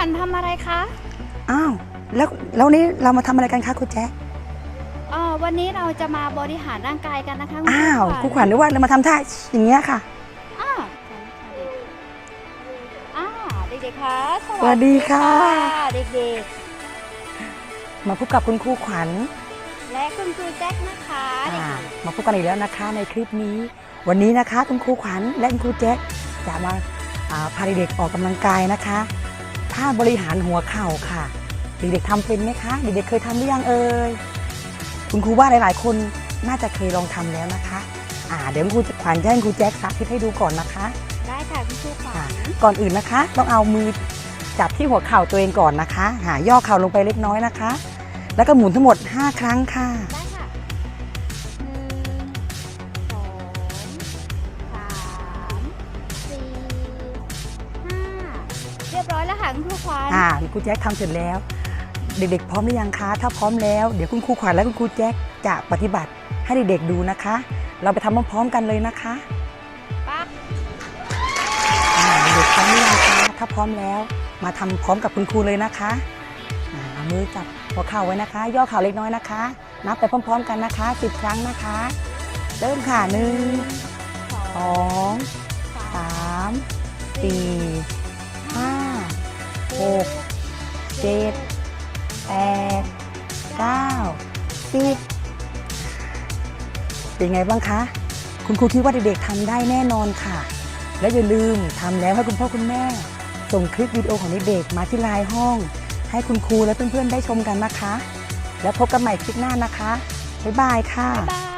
วัญทำอะไรคะอ้าวแล้วแล้วนี้เรามาทำอะไรกันคะคุณแจ๊คเอ่อวันนี้เราจะมาบริหารร่างกายกันนะคะคุณอ้าวครูครูขวัญนึกว่าเรามาทำท่าอย่างเงี้ยค่ะอ่าอ่าเด็กๆคะสวัสดีค่ะ เด็กมาพบกับคุณครูขวัญๆ และคุณครูแจ็คนะคะเด็อ่ากมาพบกันอีกแล้วนะคะ ในคลิปนี้ วันนี้นะคะคุณครูขวัญและคุณครูแจ๊คจะมาอ่าพาเด็กๆออกกำลังกายนะคะ ท่าบริหารหัวเข่าค่ะ เด็กๆทำเป็นไหมคะเด็กๆเคยทำหรือยังเอ่ยคุณครูว่าหลายๆ คนน่าจะเคยลองทำแล้วนะคะ อ่าเดี๋ยวคุณครูขวัญจะให้คุณครูแจ๊คสาธิตให้ดูก่อนนะคะๆได้ค่ะคุณครูขวัค่ะญก่อนอื่นนะคะ ต้องเอามือจับที่หัวเข่าตัวเองก่อนนะคะ หาย่อเข่าลงไปเล็กน้อยนะคะ แล้วก็หมุนทั้งหมด 5 ครั้งค่ะ รียบร้อยแล้วค่ะคุณครูขวัญอ่าครูแจ็คทำเสร็จแล้ว เด็กๆ พร้อมหรือยังคะถ้าพร้อมแล้วเดี๋ยวคุณครูขวัญและคุณครูแจ็คจะปฏิบัติให้เด็กๆดูนะคะ เราไปทำพร้อมๆกันเลยนะคะปั๊บอ่าเด็กๆพร้อมหรือยังคะถ้าพร้อมแล้ว มาทำพร้อมกับคุณครูเลยนะคะอ่าเอามือจับหัวเข่าไว้นะคะ ย่อเข่าเล็กน้อยนะคะ นับไปพร้อม ๆ กันนะคะ10ครั้งนะคะ เริ่มค่ะหนึ่งสองสามสี่ห้า หกเจ็ดแปดเก้าสิบเป็นไงบ้างคะ คุณครูคิดว่าเด็กๆทำได้แน่นอนค่ะ และอย่าลืมทำแล้วให้คุณพ่อคุณแม่ ส่งคลิปวิดีโอของเด็กๆมาที่ไลน์ห้อง ให้คุณครูและเพื่อนๆได้ชมกันนะคะ แล้วพบกันใหม่คลิปหน้านะคะ บ๊ายบายค่ะ